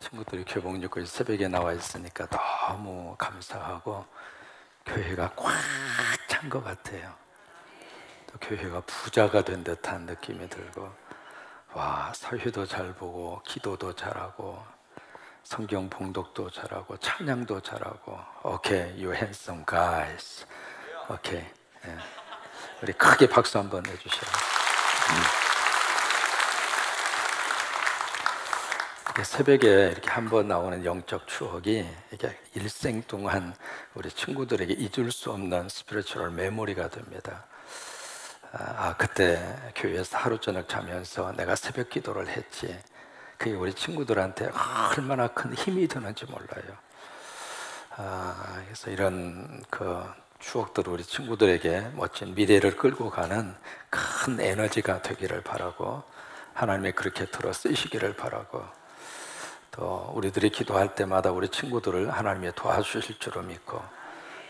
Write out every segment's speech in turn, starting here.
친구들이 교복입고 새벽에 나와 있으니까 너무 감사하고 교회가 꽉 찬 것 같아요. 또 교회가 부자가 된 듯한 느낌이 들고 와 사회도 잘 보고 기도도 잘하고 성경 봉독도 잘하고 찬양도 잘하고 오케이 you handsome guys 오케이 예. 우리 크게 박수 한번 해주셔요. 음. 새벽에 이렇게 한 번 나오는 영적 추억이 이게 일생 동안 우리 친구들에게 잊을 수 없는 스피리추얼 메모리가 됩니다. 아, 그때 교회에서 하루 저녁 자면서 내가 새벽 기도를 했지. 그게 우리 친구들한테 얼마나 큰 힘이 되는지 몰라요. 아, 그래서 이런 그 추억들 우리 친구들에게 멋진 미래를 끌고 가는 큰 에너지가 되기를 바라고 하나님의 그렇게 들어 쓰시기를 바라고 또 우리들이 기도할 때마다 우리 친구들을 하나님이 도와주실 줄을 믿고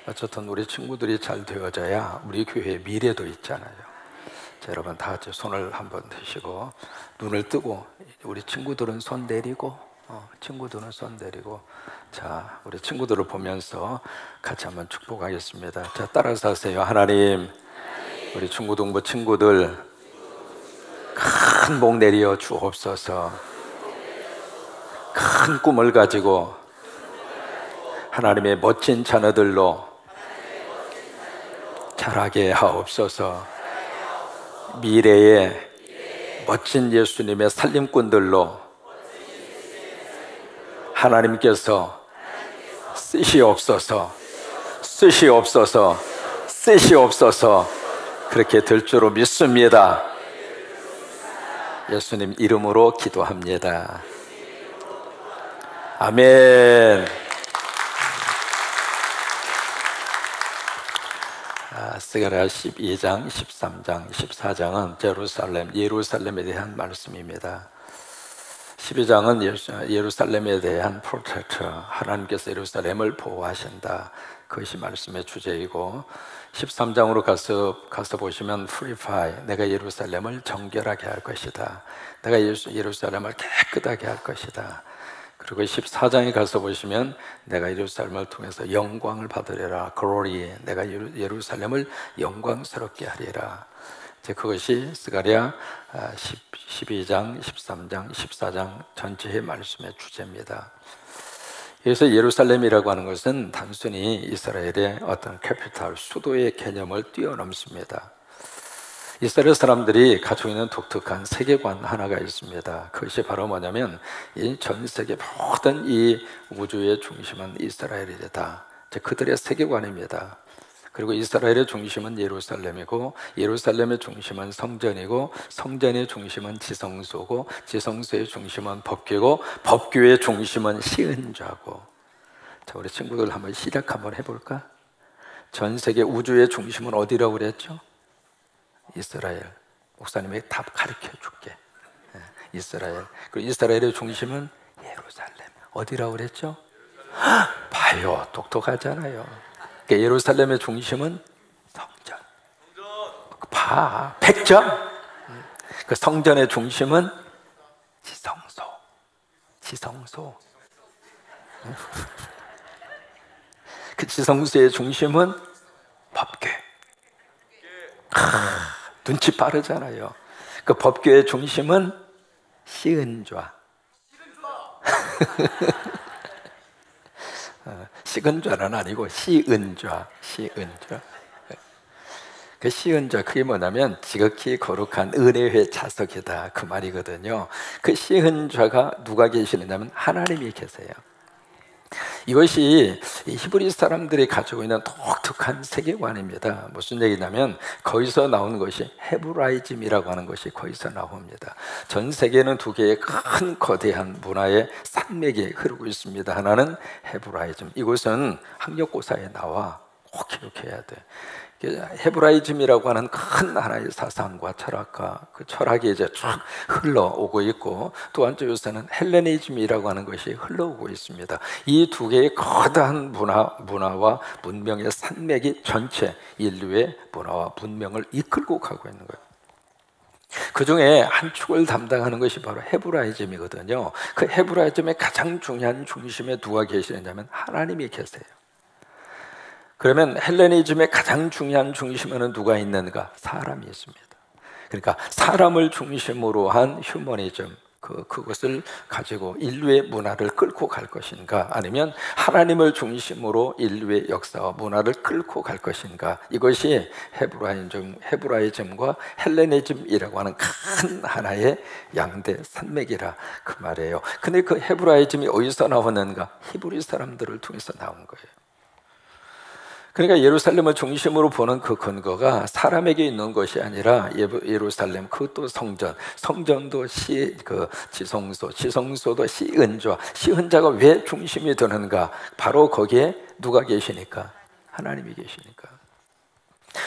어쨌든 우리 친구들이 잘 되어져야 우리 교회의 미래도 있잖아요. 자, 여러분 다 같이 손을 한번 드시고 눈을 뜨고 우리 친구들은 손 내리고 어, 친구들은 손 내리고 자 우리 친구들을 보면서 같이 한번 축복하겠습니다. 자 따라서 하세요. 하나님 우리 중고등부 친구들 큰 복 내려 주옵소서. 큰 꿈을 가지고 하나님의 멋진 자녀들로 자라게 하옵소서. 미래에 멋진 예수님의 살림꾼들로 하나님께서 쓰시옵소서. 쓰시옵소서. 쓰시옵소서. 그렇게 될 줄로 믿습니다. 예수님 이름으로 기도합니다 아멘. 아, 스가랴 12장, 13장, 14장은 제루살렘, 예루살렘에 대한 말씀입니다. 12장은 예루살렘에 대한 프로텍터, 하나님께서 예루살렘을 보호하신다. 그것이 말씀의 주제이고 13장으로 가서 가서 보시면 프리파이 내가 예루살렘을 정결하게 할 것이다. 내가 예루살렘을 깨끗하게 할 것이다. 그리고 14장에 가서 보시면 내가 예루살렘을 통해서 영광을 받으리라. 글로리. 내가 예루살렘을 영광스럽게 하리라. 이제 그것이 스가랴 12장, 13장, 14장 전체의 말씀의 주제입니다. 그래서 예루살렘이라고 하는 것은 단순히 이스라엘의 어떤 캐피탈, 수도의 개념을 뛰어넘습니다. 이스라엘 사람들이 가지고 있는 독특한 세계관 하나가 있습니다. 그것이 바로 뭐냐면 이 전 세계 모든 이 우주의 중심은 이스라엘이다. 그들의 세계관입니다. 그리고 이스라엘의 중심은 예루살렘이고 예루살렘의 중심은 성전이고 성전의 중심은 지성소고 지성소의 중심은 법궤고 법궤의 중심은 시은좌고 자 우리 친구들 한번 시작 한번 해볼까? 전 세계 우주의 중심은 어디라고 그랬죠? 이스라엘. 목사님이 답 가르쳐 줄게. 예, 이스라엘. 그리고 이스라엘의 중심은 예루살렘. 어디라고 그랬죠? 봐요. 똑똑하잖아요. 그러니까 예루살렘의 중심은 성전. 봐. 100점. 그 성전의 중심은 지성소. 지성소. 그 지성소의 중심은 법궤. 눈치 빠르잖아요. 그 법교의 중심은 시은좌. 시근좌는 아니고 시은좌, 시은좌. 그 시은좌 그게 뭐냐면 지극히 거룩한 은혜회 자석이다 그 말이거든요. 그 시은좌가 누가 계시느냐면 하나님이 계세요. 이것이 히브리 사람들이 가지고 있는 독특한 세계관입니다. 무슨 얘기냐면 거기서 나오는 것이 헤브라이즘이라고 하는 것이 거기서 나옵니다. 전 세계는 두 개의 큰 거대한 문화의 산맥이 흐르고 있습니다. 하나는 헤브라이즘. 이것은 학력고사에 나와 꼭 기록해야 돼. 헤브라이즘이라고 하는 큰 하나의 사상과 철학과 그 철학이 이제 쫙 흘러오고 있고 또 한쪽에서는 헬레니즘이라고 하는 것이 흘러오고 있습니다. 이 두 개의 거대한 문화, 문화와 문명의 산맥이 전체 인류의 문화와 문명을 이끌고 가고 있는 거예요. 그 중에 한 축을 담당하는 것이 바로 헤브라이즘이거든요. 그 헤브라이즘의 가장 중요한 중심에 누가 계시느냐면 하나님이 계세요. 그러면 헬레니즘의 가장 중요한 중심에는 누가 있는가? 사람이 있습니다. 그러니까 사람을 중심으로 한 휴머니즘, 그, 그것을 가지고 인류의 문화를 끌고 갈 것인가? 아니면 하나님을 중심으로 인류의 역사와 문화를 끌고 갈 것인가? 이것이 헤브라이즘, 헤브라이즘과 헬레니즘이라고 하는 큰 하나의 양대 산맥이라 그 말이에요. 근데 그 헤브라이즘이 어디서 나왔는가? 히브리 사람들을 통해서 나온 거예요 그러니까 예루살렘을 중심으로 보는 그 근거가 사람에게 있는 것이 아니라 예루살렘 그것도 성전, 성전도 시 그 지성소, 지성소도 시은좌, 시은자가 왜 중심이 되는가? 바로 거기에 누가 계시니까 하나님이 계시니까.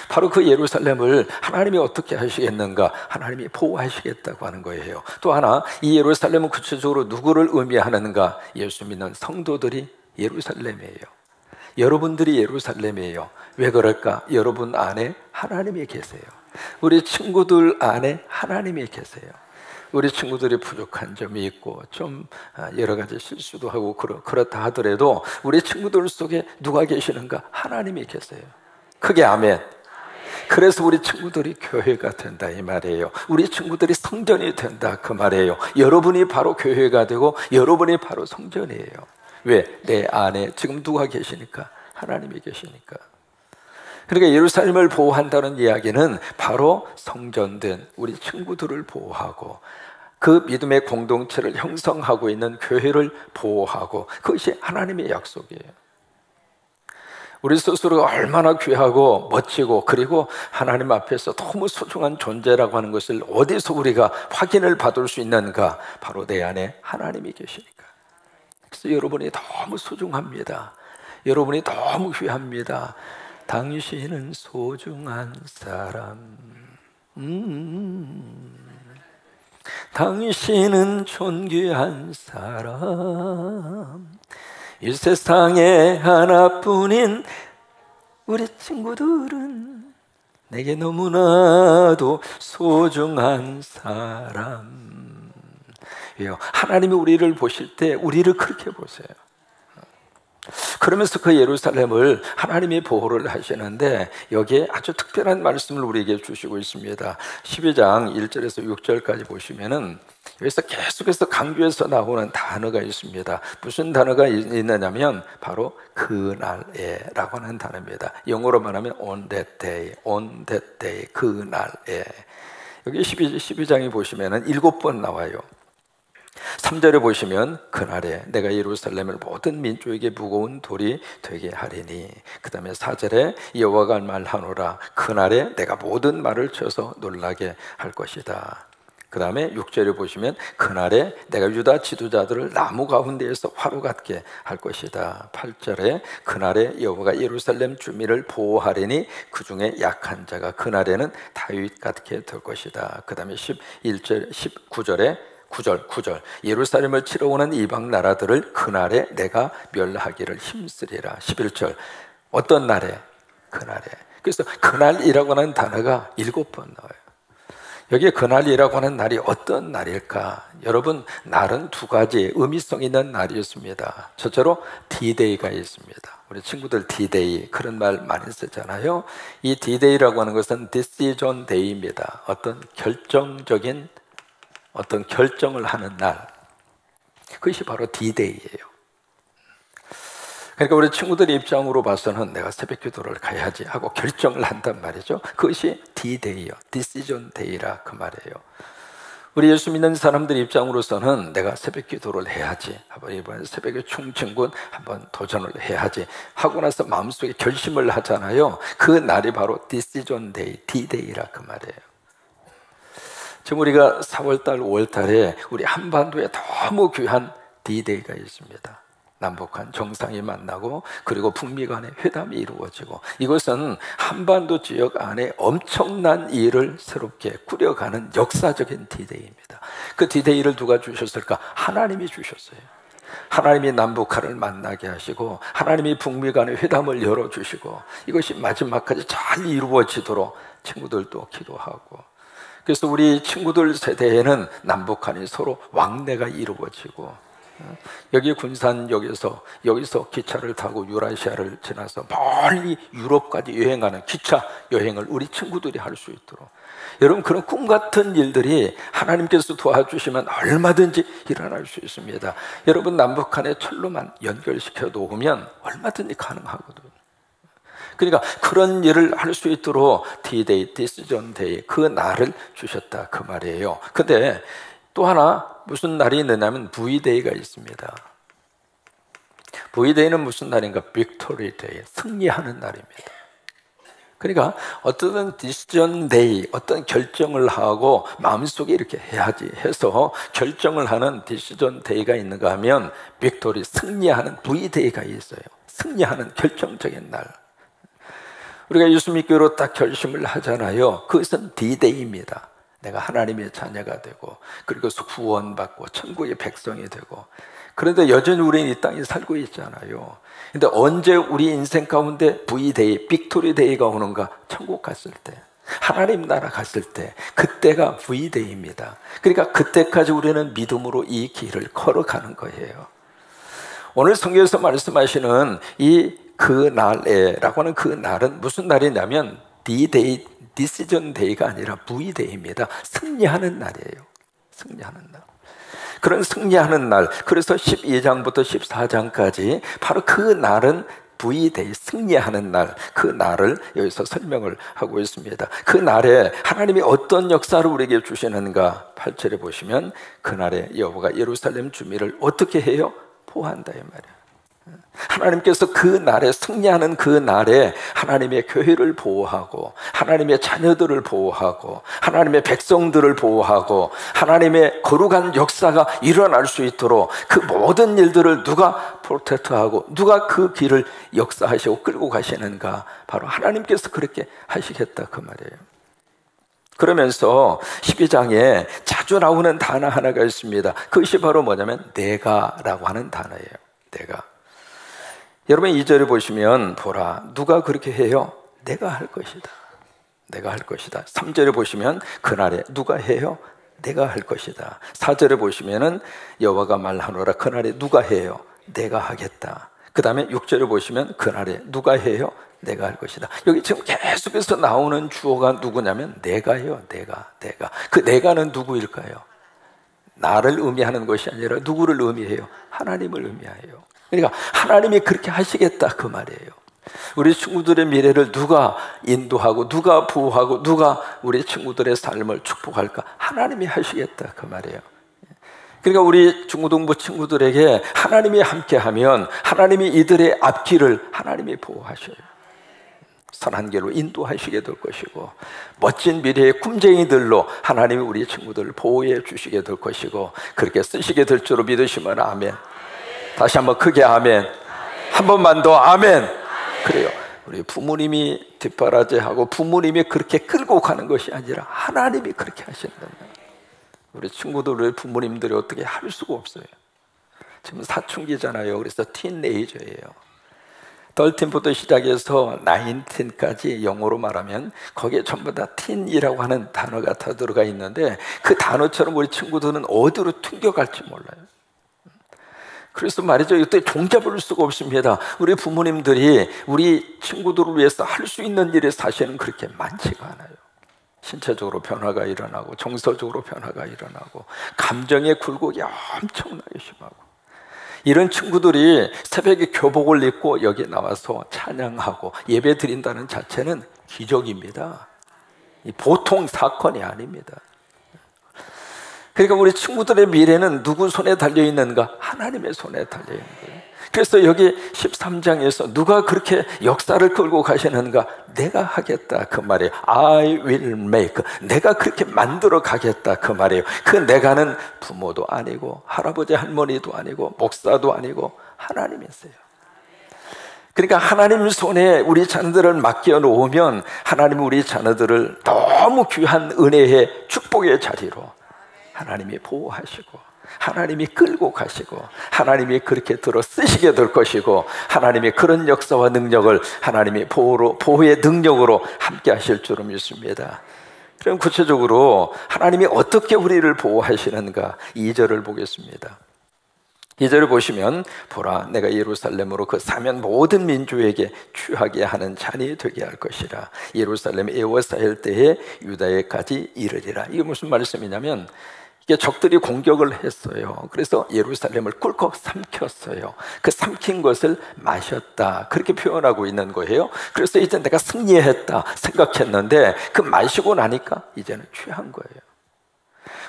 바로 그 예루살렘을 하나님이 어떻게 하시겠는가? 하나님이 보호하시겠다고 하는 거예요. 또 하나, 이 예루살렘은 구체적으로 누구를 의미하는가? 예수 믿는 성도들이 예루살렘이에요. 여러분들이 예루살렘이에요. 왜 그럴까? 여러분 안에 하나님이 계세요. 우리 친구들 안에 하나님이 계세요. 우리 친구들이 부족한 점이 있고 좀 아, 여러 가지 실수도 하고 그렇 다 하더라도 우리 친구들 속에 누가 계시는가? 하나님이 계세요. 크게 아멘. 그래서 우리 친구들이 교회가 된다 이 말이에요. 우리 친구들이 성전이 된다 그 말이에요. 여러분이 바로 교회가 되고 여러분이 바로 성전이에요. 왜? 내 안에 지금 누가 계시니까? 하나님이 계시니까. 그러니까 예루살렘을 보호한다는 이야기는 바로 성전된 우리 친구들을 보호하고 그 믿음의 공동체를 형성하고 있는 교회를 보호하고 그것이 하나님의 약속이에요. 우리 스스로가 얼마나 귀하고 멋지고 그리고 하나님 앞에서 너무 소중한 존재라고 하는 것을 어디서 우리가 확인을 받을 수 있는가? 바로 내 안에 하나님이 계시니까. 그래서 여러분이 너무 소중합니다. 여러분이 너무 귀합니다. 당신은 소중한 사람. 음, 당신은 존귀한 사람. 이 세상에 하나뿐인 우리 친구들은 내게 너무나도 소중한 사람. 이에요. 하나님이 우리를 보실 때 우리를 그렇게 보세요. 그러면서 그 예루살렘을 하나님이 보호를 하시는데 여기에 아주 특별한 말씀을 우리에게 주시고 있습니다. 12장 1절에서 6절까지 보시면은 여기서 계속해서 강조해서 나오는 단어가 있습니다. 무슨 단어가 있느냐면 바로 그날에라고 하는 단어입니다. 영어로 말하면 on that day, on that day, 그날에. 여기 12, 12장에 보시면은 일곱 번 나와요. 3절에 보시면 그날에 내가 예루살렘을 모든 민족에게 무거운 돌이 되게 하리니 그 다음에 4절에 여호와가 말하노라 그날에 내가 모든 말을 쳐서 놀라게 할 것이다. 그 다음에 6절에 보시면 그날에 내가 유다 지도자들을 나무 가운데에서 화로 같게 할 것이다. 8절에 그날에 여호와가 예루살렘 주민을 보호하리니 그 중에 약한 자가 그날에는 다윗 같게 될 것이다. 그 다음에 11절 19절에 9절 9절. 예루살렘을 치러 오는 이방 나라들을 그날에 내가 멸하기를 힘쓰리라. 11절. 어떤 날에? 그날에. 그래서 그날이라고 하는 단어가 일곱 번 나와요. 여기에 그날이라고 하는 날이 어떤 날일까? 여러분 날은 두 가지 의미성 있는 날이 있습니다. 첫째로 D-Day가 있습니다. 우리 친구들 D-Day 그런 말 많이 쓰잖아요. 이 D-Day라고 하는 것은 Decision Day입니다. 어떤 결정적인 어떤 결정을 하는 날. 그것이 바로 D-Day예요. 그러니까 우리 친구들의 입장으로 봐서는 내가 새벽 기도를 가야지 하고 결정을 한단 말이죠. 그것이 D-Day요. Decision Day라 그 말이에요. 우리 예수 믿는 사람들 입장으로서는 내가 새벽 기도를 해야지. 한번 이번 새벽에 충칭군 한번 도전을 해야지. 하고 나서 마음속에 결심을 하잖아요. 그 날이 바로 Decision Day, D-Day라 그 말이에요. 지금 우리가 4월달, 5월달에 우리 한반도에 너무 귀한 D-Day가 있습니다. 남북한 정상이 만나고 그리고 북미 간의 회담이 이루어지고 이것은 한반도 지역 안에 엄청난 일을 새롭게 꾸려가는 역사적인 디데이입니다. 그 디데이를 누가 주셨을까? 하나님이 주셨어요. 하나님이 남북한을 만나게 하시고 하나님이 북미 간의 회담을 열어주시고 이것이 마지막까지 잘 이루어지도록 친구들도 기도하고 그래서 우리 친구들 세대에는 남북한이 서로 왕래가 이루어지고 여기 군산 역에서 여기서 기차를 타고 유라시아를 지나서 멀리 유럽까지 여행하는 기차 여행을 우리 친구들이 할 수 있도록 여러분 그런 꿈 같은 일들이 하나님께서 도와주시면 얼마든지 일어날 수 있습니다. 여러분 남북한의 철로만 연결시켜 놓으면 얼마든지 가능하거든요. 그러니까 그런 일을 할 수 있도록 D-Day, Decision Day 그 날을 주셨다 그 말이에요. 근데 또 하나 무슨 날이 있느냐면 V-Day가 있습니다. V-Day는 무슨 날인가? Victory Day, 승리하는 날입니다. 그러니까 어떤 디시전 데이, 어떤 결정을 하고 마음속에 이렇게 해야지 해서 결정을 하는 디시전 데이가 있는가 하면 빅토리 승리하는 V 데이가 있어요. 승리하는 결정적인 날. 우리가 예수 믿기로 딱 결심을 하잖아요. 그것은 D-Day입니다. 내가 하나님의 자녀가 되고 그리고 구원받고 천국의 백성이 되고 그런데 여전히 우리는 이 땅에 살고 있잖아요. 근데 언제 우리 인생 가운데 V-Day, 빅토리 데이가 오는가? 천국 갔을 때. 하나님 나라 갔을 때 그때가 V-Day입니다. 그러니까 그때까지 우리는 믿음으로 이 길을 걸어가는 거예요. 오늘 성경에서 말씀하시는 이 그 날에라고 하는 그 날은 무슨 날이냐면 D-Day, Decision Day가 아니라 V-Day입니다. 승리하는 날이에요. 승리하는 날. 그런 승리하는 날, 그래서 12장부터 14장까지 바로 그 날은 V-Day, 승리하는 날, 그 날을 여기서 설명을 하고 있습니다. 그 날에 하나님이 어떤 역사를 우리에게 주시는가? 8절에 보시면 그날에 여호와가 예루살렘 주민을 어떻게 해요? 보한다 이 말이에요. 하나님께서 그 날에 승리하는 그 날에 하나님의 교회를 보호하고 하나님의 자녀들을 보호하고 하나님의 백성들을 보호하고 하나님의 거룩한 역사가 일어날 수 있도록 그 모든 일들을 누가 프로텍트하고 누가 그 길을 역사하시고 끌고 가시는가 바로 하나님께서 그렇게 하시겠다 그 말이에요. 그러면서 12장에 자주 나오는 단어 하나가 있습니다. 그것이 바로 뭐냐면 내가라고 하는 단어예요. 내가. 여러분 2절을 보시면 보라 누가 그렇게 해요? 내가 할 것이다. 내가 할 것이다. 3절에 보시면 그날에 누가 해요? 내가 할 것이다. 4절에 보시면은 여호와가 말하노라 그날에 누가 해요? 내가 하겠다. 그 다음에 6절에 보시면 그날에 누가 해요? 내가 할 것이다. 여기 지금 계속해서 나오는 주어가 누구냐면 내가요. 내가. 내가. 그 내가는 누구일까요? 나를 의미하는 것이 아니라 누구를 의미해요? 하나님을 의미해요. 그러니까 하나님이 그렇게 하시겠다 그 말이에요. 우리 친구들의 미래를 누가 인도하고 누가 보호하고 누가 우리 친구들의 삶을 축복할까? 하나님이 하시겠다 그 말이에요. 그러니까 우리 중고등부 친구들에게 하나님이 함께하면 하나님이 이들의 앞길을 하나님이 보호하셔요. 선한 길로 인도하시게 될 것이고 멋진 미래의 꿈쟁이들로 하나님이 우리 친구들을 보호해 주시게 될 것이고 그렇게 쓰시게 될 줄로 믿으시면 아멘. 다시 한번 크게 아멘. 한 번만 더 아멘. 그래요. 우리 부모님이 뒷바라지하고 부모님이 그렇게 끌고 가는 것이 아니라 하나님이 그렇게 하신다면 우리 친구들 우리 부모님들이 어떻게 할 수가 없어요. 지금 사춘기잖아요. 그래서 틴네이저예요. 덜틴부터 시작해서 나인틴까지 영어로 말하면 거기에 전부 다 틴이라고 하는 단어가 다 들어가 있는데 그 단어처럼 우리 친구들은 어디로 튕겨갈지 몰라요. 그래서 말이죠. 이때 종잡을 수가 없습니다. 우리 부모님들이 우리 친구들을 위해서 할 수 있는 일이 사실은 그렇게 많지가 않아요. 신체적으로 변화가 일어나고 정서적으로 변화가 일어나고 감정의 굴곡이 엄청나게 심하고 이런 친구들이 새벽에 교복을 입고 여기 나와서 찬양하고 예배 드린다는 자체는 기적입니다. 보통 사건이 아닙니다. 그러니까 우리 친구들의 미래는 누구 손에 달려 있는가? 하나님의 손에 달려 있는 거예요. 그래서 여기 13장에서 누가 그렇게 역사를 끌고 가시는가? 내가 하겠다 그 말이에요. I will make. 내가 그렇게 만들어 가겠다 그 말이에요. 그 내가는 부모도 아니고 할아버지 할머니도 아니고 목사도 아니고 하나님이세요. 그러니까 하나님 손에 우리 자녀들을 맡겨 놓으면 하나님 우리 자녀들을 너무 귀한 은혜의 축복의 자리로 하나님이 보호하시고 하나님이 끌고 가시고 하나님이 그렇게 들어 쓰시게 될 것이고 하나님이 그런 역사와 능력을 하나님이 보호로 보호의 능력으로 함께 하실 줄을 믿습니다. 그럼 구체적으로 하나님이 어떻게 우리를 보호하시는가 2절을 보겠습니다. 2절을 보시면 보라 내가 예루살렘으로 그 사면 모든 민족에게 취하게 하는 잔이 되게 할 것이라 예루살렘 에워싸일 때에 유다에까지 이르리라 이게 무슨 말씀이냐면 적들이 공격을 했어요. 그래서 예루살렘을 꿀꺽 삼켰어요. 그 삼킨 것을 마셨다. 그렇게 표현하고 있는 거예요. 그래서 이제 내가 승리했다 생각했는데 그 마시고 나니까 이제는 취한 거예요.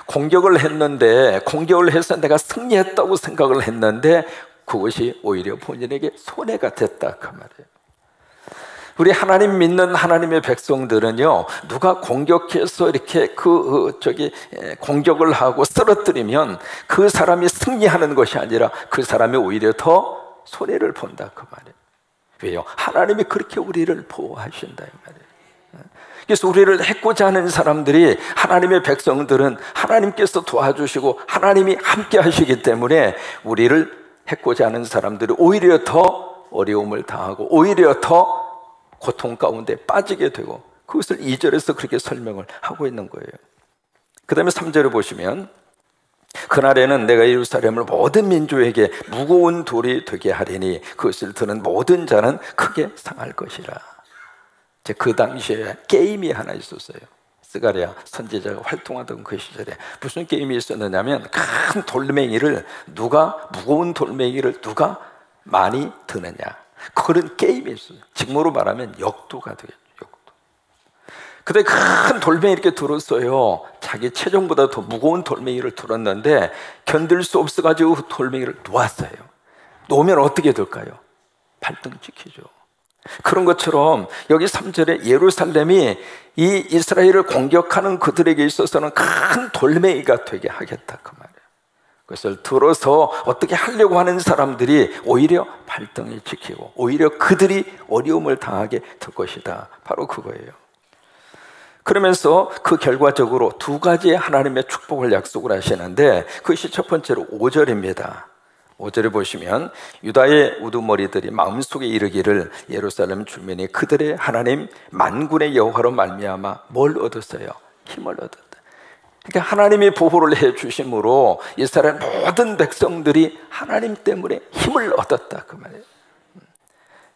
공격을 했는데 공격을 해서 내가 승리했다고 생각을 했는데 그것이 오히려 본인에게 손해가 됐다 그 말이에요. 우리 하나님 믿는 하나님의 백성들은요 누가 공격해서 이렇게 그 어, 저기 공격을 하고 쓰러뜨리면 그 사람이 승리하는 것이 아니라 그 사람이 오히려 더 손해를 본다 그 말이에요. 왜요? 하나님이 그렇게 우리를 보호하신다 이 말이에요. 그래서 우리를 해고자 하는 사람들이 하나님의 백성들은 하나님께서 도와주시고 하나님이 함께 하시기 때문에 우리를 해고자 하는 사람들이 오히려 더 어려움을 당하고 오히려 더 고통 가운데 빠지게 되고 그것을 2절에서 그렇게 설명을 하고 있는 거예요. 그 다음에 3절을 보시면 그날에는 내가 예루살렘을 모든 민족에게 무거운 돌이 되게 하리니 그것을 드는 모든 자는 크게 상할 것이라. 그 당시에 게임이 하나 있었어요. 스가랴 선지자가 활동하던 그 시절에 무슨 게임이 있었느냐면 큰 돌멩이를 누가 무거운 돌멩이를 누가 많이 드느냐 그런 게임이 있어요. 직무로 말하면 역도가 되겠죠. 역도. 근데 큰 돌멩이 이렇게 들었어요. 자기 체중보다 더 무거운 돌멩이를 들었는데 견딜 수 없어가지고 그 돌멩이를 놓았어요. 놓으면 어떻게 될까요? 발등 찍히죠. 그런 것처럼 여기 3절에 예루살렘이 이 이스라엘을 공격하는 그들에게 있어서는 큰 돌멩이가 되게 하겠다 그 말이에요. 그것을 들어서 어떻게 하려고 하는 사람들이 오히려 발등을 지키고 오히려 그들이 어려움을 당하게 될 것이다. 바로 그거예요. 그러면서 그 결과적으로 두 가지의 하나님의 축복을 약속을 하시는데 그것이 첫 번째로 5절입니다. 5절에 보시면 유다의 우두머리들이 마음속에 이르기를 예루살렘 주민이 그들의 하나님 만군의 여호와로 말미암아 뭘 얻었어요? 힘을 얻었다. 그러니까 하나님이 보호를 해 주심으로 이스라엘 모든 백성들이 하나님 때문에 힘을 얻었다 그 말이에요.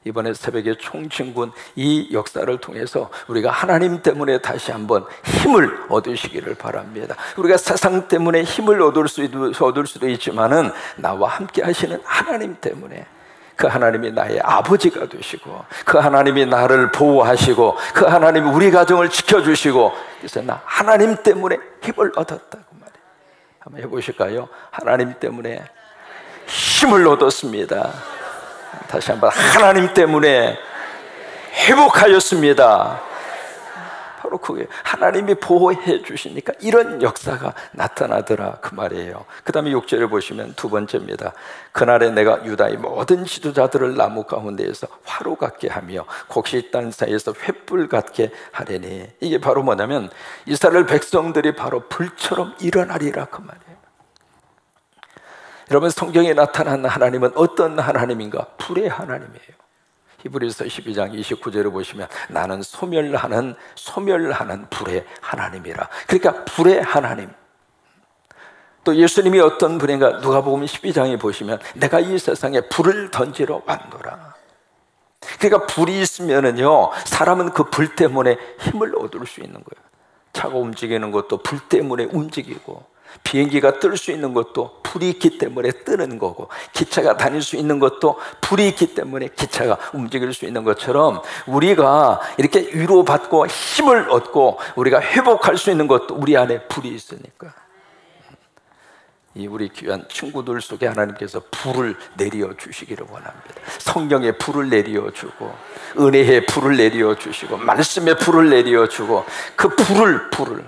이번에 새벽에 총진군 이 역사를 통해서 우리가 하나님 때문에 다시 한번 힘을 얻으시기를 바랍니다. 우리가 세상 때문에 힘을 얻을 수도, 얻을 수도 있지만은 나와 함께 하시는 하나님 때문에 그 하나님이 나의 아버지가 되시고 그 하나님이 나를 보호하시고 그 하나님이 우리 가정을 지켜주시고 그래서 나 하나님 때문에 힘을 얻었다고 말이에요. 한번 해보실까요? 하나님 때문에 힘을 얻었습니다. 다시 한번 하나님 때문에 회복하였습니다. 그게 하나님이 보호해 주시니까 이런 역사가 나타나더라 그 말이에요. 그 다음에 6절을 보시면 두 번째입니다. 그날에 내가 유다의 모든 지도자들을 나무 가운데에서 화로 같게 하며 곡식 땅 사이에서 횃불 같게 하려니 이게 바로 뭐냐면 이스라엘 백성들이 바로 불처럼 일어나리라 그 말이에요. 여러분 성경에 나타난 하나님은 어떤 하나님인가? 불의 하나님이에요. 히브리서 12장 29절을 보시면 나는 소멸하는 소멸하는 불의 하나님이라. 그러니까 불의 하나님. 또 예수님이 어떤 분인가 누가복음 12장에 보시면 내가 이 세상에 불을 던지러 왔노라. 그러니까 불이 있으면은요 사람은 그 불 때문에 힘을 얻을 수 있는 거예요. 차가 움직이는 것도 불 때문에 움직이고 비행기가 뜰 수 있는 것도 불이 있기 때문에 뜨는 거고 기차가 다닐 수 있는 것도 불이 있기 때문에 기차가 움직일 수 있는 것처럼 우리가 이렇게 위로받고 힘을 얻고 우리가 회복할 수 있는 것도 우리 안에 불이 있으니까 이 우리 귀한 친구들 속에 하나님께서 불을 내려 주시기를 원합니다. 성령의 불을 내려 주고 은혜의 불을 내려 주시고 말씀의 불을 내려 주고 그 불을 불을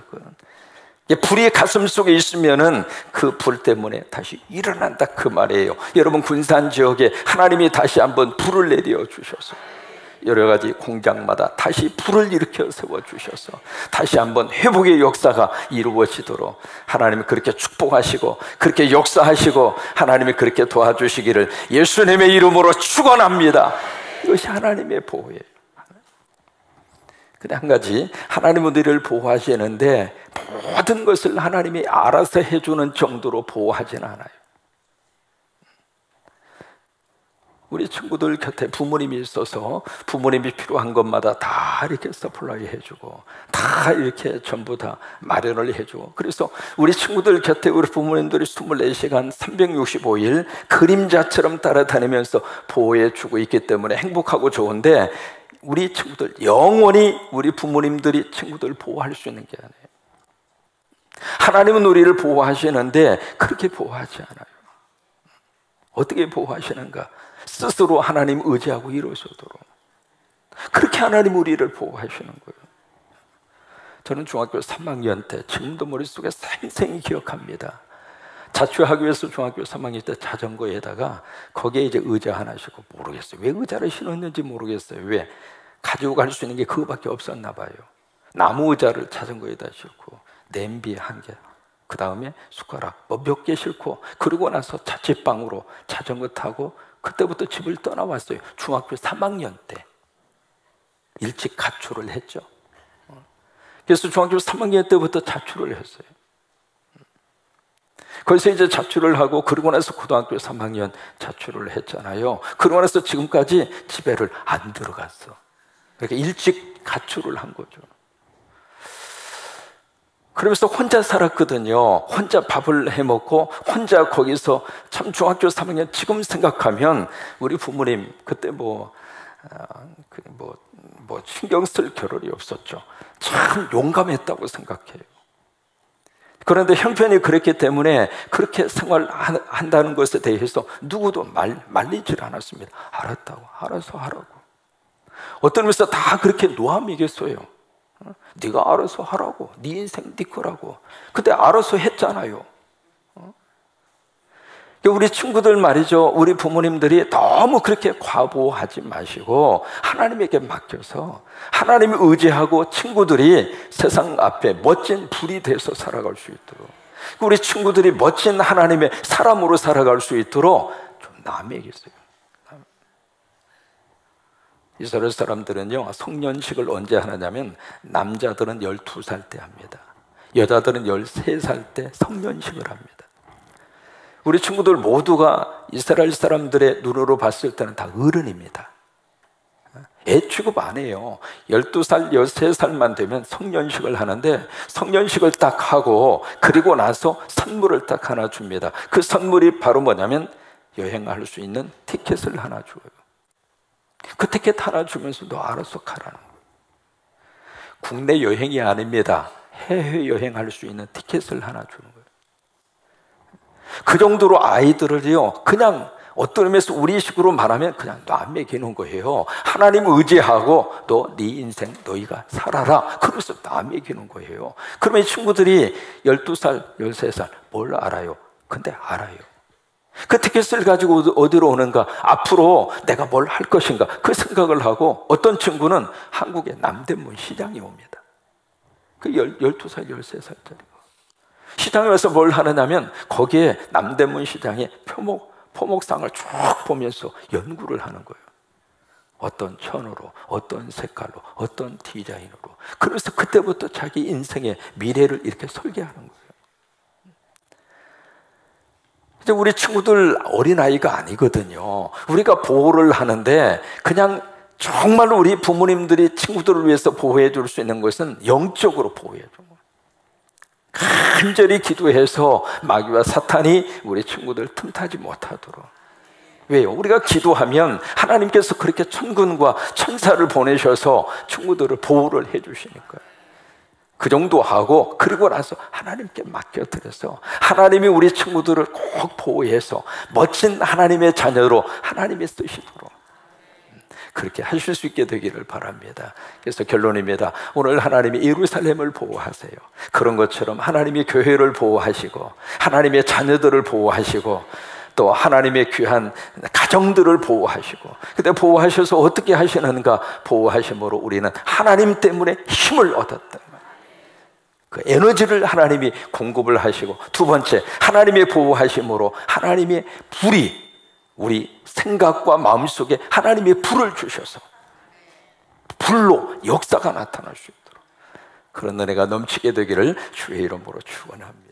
불이 가슴 속에 있으면은 그 불 때문에 다시 일어난다 그 말이에요. 여러분 군산 지역에 하나님이 다시 한번 불을 내려 주셔서 여러 가지 공장마다 다시 불을 일으켜 세워 주셔서 다시 한번 회복의 역사가 이루어지도록 하나님이 그렇게 축복하시고 그렇게 역사하시고 하나님이 그렇게 도와주시기를 예수님의 이름으로 축원합니다. 이것이 하나님의 보호예요. 근데 한 가지 하나님은 우리를 보호하시는데 모든 것을 하나님이 알아서 해주는 정도로 보호하지는 않아요. 우리 친구들 곁에 부모님이 있어서 부모님이 필요한 것마다 다 이렇게 서플라이 해주고 다 이렇게 전부 다 마련을 해주고 그래서 우리 친구들 곁에 우리 부모님들이 24시간 365일 그림자처럼 따라다니면서 보호해주고 있기 때문에 행복하고 좋은데 우리 친구들 영원히 우리 부모님들이 친구들 보호할 수 있는 게 아니에요. 하나님은 우리를 보호하시는데 그렇게 보호하지 않아요. 어떻게 보호하시는가? 스스로 하나님 의지하고 이루어도록 그렇게 하나님 우리를 보호하시는 거예요. 저는 중학교 3학년 때 지금도 머릿속에 생생히 기억합니다. 자취하기 위해서 중학교 3학년 때 자전거에다가 거기에 이제 의자 하나 싣고 모르겠어요. 왜 의자를 신었는지 모르겠어요. 왜? 가지고 갈 수 있는 게 그거밖에 없었나 봐요. 나무 의자를 자전거에다 싣고 냄비 한 개, 그 다음에 숟가락 뭐 몇 개 싣고 그러고 나서 자취방으로 자전거 타고 그때부터 집을 떠나왔어요. 중학교 3학년 때 일찍 가출을 했죠. 그래서 중학교 3학년 때부터 자출을 했어요. 거기서 이제 자출을 하고 그러고 나서 고등학교 3학년 자출을 했잖아요. 그러고 나서 지금까지 집에를 안 들어갔어. 그러니까 일찍 가출을 한 거죠. 그러면서 혼자 살았거든요. 혼자 밥을 해 먹고 혼자 거기서 참 중학교 3학년 지금 생각하면 우리 부모님 그때 뭐, 아, 그 뭐, 뭐 신경 쓸 겨를이 없었죠. 참 용감했다고 생각해요. 그런데 형편이 그랬기 때문에 그렇게 생활한다는 것에 대해서 누구도 말, 말리질 않았습니다. 알았다고, 알아서 하라고. 어떤 면에서 다 그렇게 노함이겠어요. 네가 알아서 하라고. 네 인생 네 거라고. 그때 알아서 했잖아요. 어? 우리 친구들 말이죠. 우리 부모님들이 너무 그렇게 과보하지 마시고 하나님에게 맡겨서 하나님을 의지하고 친구들이 세상 앞에 멋진 불이 돼서 살아갈 수 있도록 우리 친구들이 멋진 하나님의 사람으로 살아갈 수 있도록 좀 남에게서요. 이스라엘 사람들은요, 성년식을 언제 하느냐면, 남자들은 12살 때 합니다. 여자들은 13살 때 성년식을 합니다. 우리 친구들 모두가 이스라엘 사람들의 눈으로 봤을 때는 다 어른입니다. 애 취급 안 해요. 12살, 13살만 되면 성년식을 하는데 성년식을 딱 하고 그리고 나서 선물을 딱 하나 줍니다. 그 선물이 바로 뭐냐면 여행할 수 있는 티켓을 하나 줘요. 그 티켓 하나 주면서 너 알아서 가라는 거예요. 국내 여행이 아닙니다. 해외 여행할 수 있는 티켓을 하나 주는 거예요. 그 정도로 아이들을요, 그냥 어떤 의미에서 우리식으로 말하면 그냥 놔 먹이는 거예요. 하나님 의지하고 너 네 인생 너희가 살아라. 놔 먹이는 거예요. 그러면 이 친구들이 12살, 13살 뭘 알아요? 근데 알아요. 그 티켓을 가지고 어디로 오는가? 앞으로 내가 뭘 할 것인가? 그 생각을 하고 어떤 친구는 한국의 남대문 시장에 옵니다. 그 12살, 13살짜리가. 시장에 와서 뭘 하느냐면 거기에 남대문 시장에 표목, 포목상을 쭉 보면서 연구를 하는 거예요. 어떤 천으로, 어떤 색깔로, 어떤 디자인으로. 그래서 그때부터 자기 인생의 미래를 이렇게 설계하는 거예요. 이제 우리 친구들 어린아이가 아니거든요. 우리가 보호를 하는데 그냥 정말로 우리 부모님들이 친구들을 위해서 보호해 줄 수 있는 것은 영적으로 보호해 줘. 간절히 기도해서 마귀와 사탄이 우리 친구들 틈타지 못하도록. 왜요? 우리가 기도하면 하나님께서 그렇게 천군과 천사를 보내셔서 친구들을 보호를 해 주시니까요. 그 정도 하고 그리고 나서 하나님께 맡겨드려서 하나님이 우리 친구들을 꼭 보호해서 멋진 하나님의 자녀로 하나님이 쓰시도록 그렇게 하실 수 있게 되기를 바랍니다. 그래서 결론입니다. 오늘 하나님이 예루살렘을 보호하세요. 그런 것처럼 하나님이 교회를 보호하시고 하나님의 자녀들을 보호하시고 또 하나님의 귀한 가정들을 보호하시고 그때 보호하셔서 어떻게 하시는가 보호하심으로 우리는 하나님 때문에 힘을 얻었다. 그 에너지를 하나님이 공급을 하시고 두 번째 하나님의 보호하심으로 하나님의 불이 우리 생각과 마음속에 하나님의 불을 주셔서 불로 역사가 나타날 수 있도록 그런 은혜가 넘치게 되기를 주의 이름으로 축원합니다.